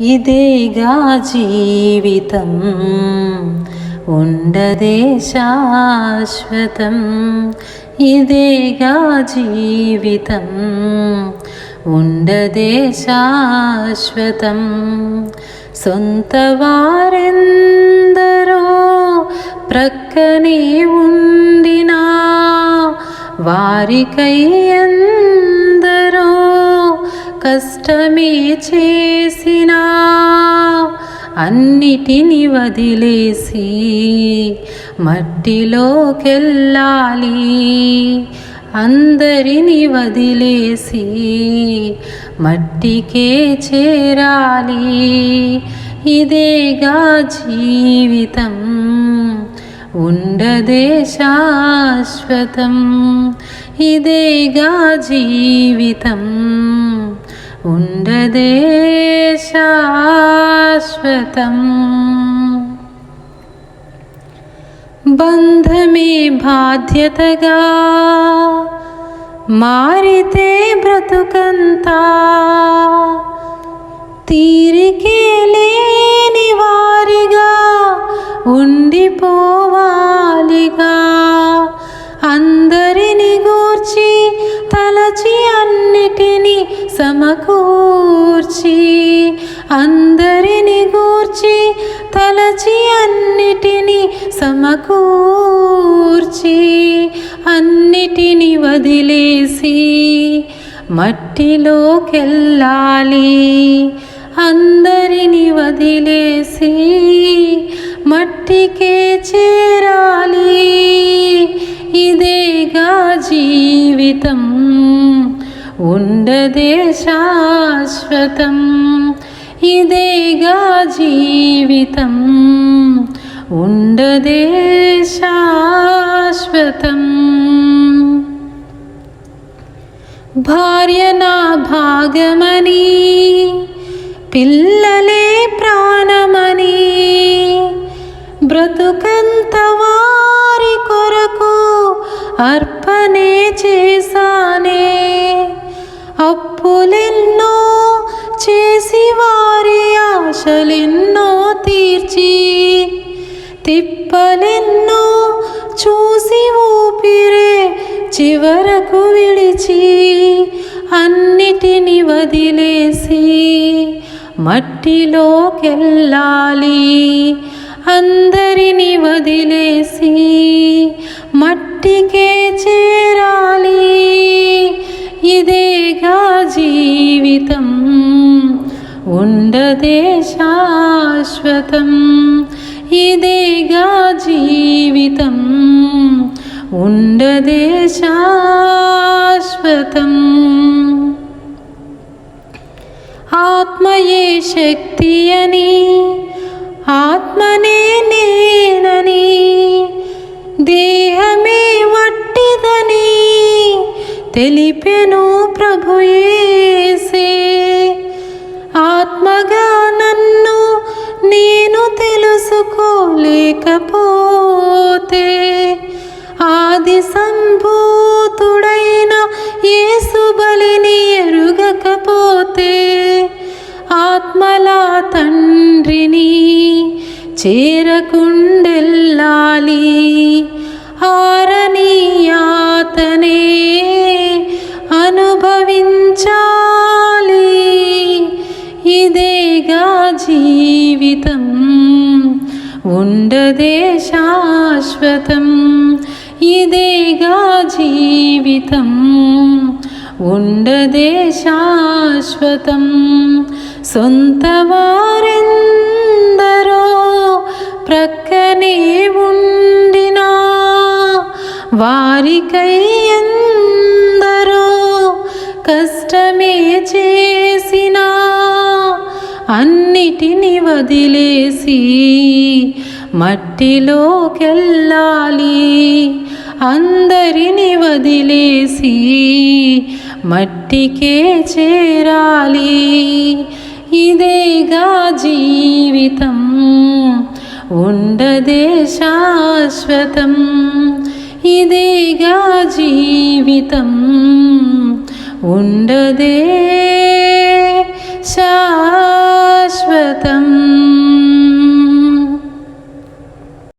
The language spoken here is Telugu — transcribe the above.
ఇదేగా జీవితం. ఉండదే శాశ్వతం. ఇదేగా జీవితం. ఉండదే శాశ్వతం. సొంత వారెందరో ప్రక్కనే ఉండినా వారికై ఎంత కష్టమే చేసినా అన్నిటిని వదిలేసి మట్టిలోకెళ్ళాలి. అందరిని వదిలేసి మట్టికే చేరాలి. ఇదేగా జీవితం. ఉండదే శాశ్వతం. ఇదేగా జీవితం. ఉండదే శాశ్వతం బంధమే బాధ్యతగా మారితే బ్రతుకంతా తీరికే లేని వారిగా ఉండిపోవాలిగా అందరిని గూర్చి తలచి అన్నిటినీ సమకూర్చి అందరిని గూర్చి తలచి అన్నిటిని సమకూర్చి అన్నిటిని వదిలేసి మట్టిలోకెళ్ళాలి. అందరిని వదిలేసి మట్టికే చేరాలి. ఇదేగా జీవితం. ఉండదే శాశ్వతం ఇదేగా జీవితం. ఉండదే శాశ్వతం భార్య నా భాగమని పిల్లలే ప్రాణమని బ్రతుకంత వారి కొరకు అర్పణే చేశానే. ఆశలెన్నో తీర్చి తిప్పలెన్నో చూసి ఊపిరే చివరకు విడిచి అన్నిటిని వదిలేసి మట్టిలోకెళ్ళాలి అందరిని వదిలేసి మట్టికే చేరాలి. ఇదేగా జీవితం. ఉండదే శాశ్వతం. ఇదేగా జీవితం. ఉండదే శాశ్వతం. ఆత్మయే శక్తి అని ఆత్మనే నేనని. దేహమే వట్టిదని తెలిపెను ప్రభుయేసే బాగా నన్ను నేను తెలుసుకోలేకపోతే ఆది సంభూతుడైన యేసు బలిని ఎరుగకపోతే ఆత్మలా తండ్రిని చేరకుండెల్లాలి. ఆరని యాతనే ఉండదే శాశ్వతం ఇదేగా జీవితం. ఉండదే శాశ్వతం సొంత వారెందరో ప్రక్కనే ఉండినా వారికై ఎందరో కష్టమే చేసి అన్నిటిని వదిలేసి మట్టిలోకెళ్ళాలి. అందరిని వదిలేసి మట్టికే చేరాలి. ఇదేగా జీవితం ఉండదే శాశ్వతం. ఇదేగా జీవితం ఉండ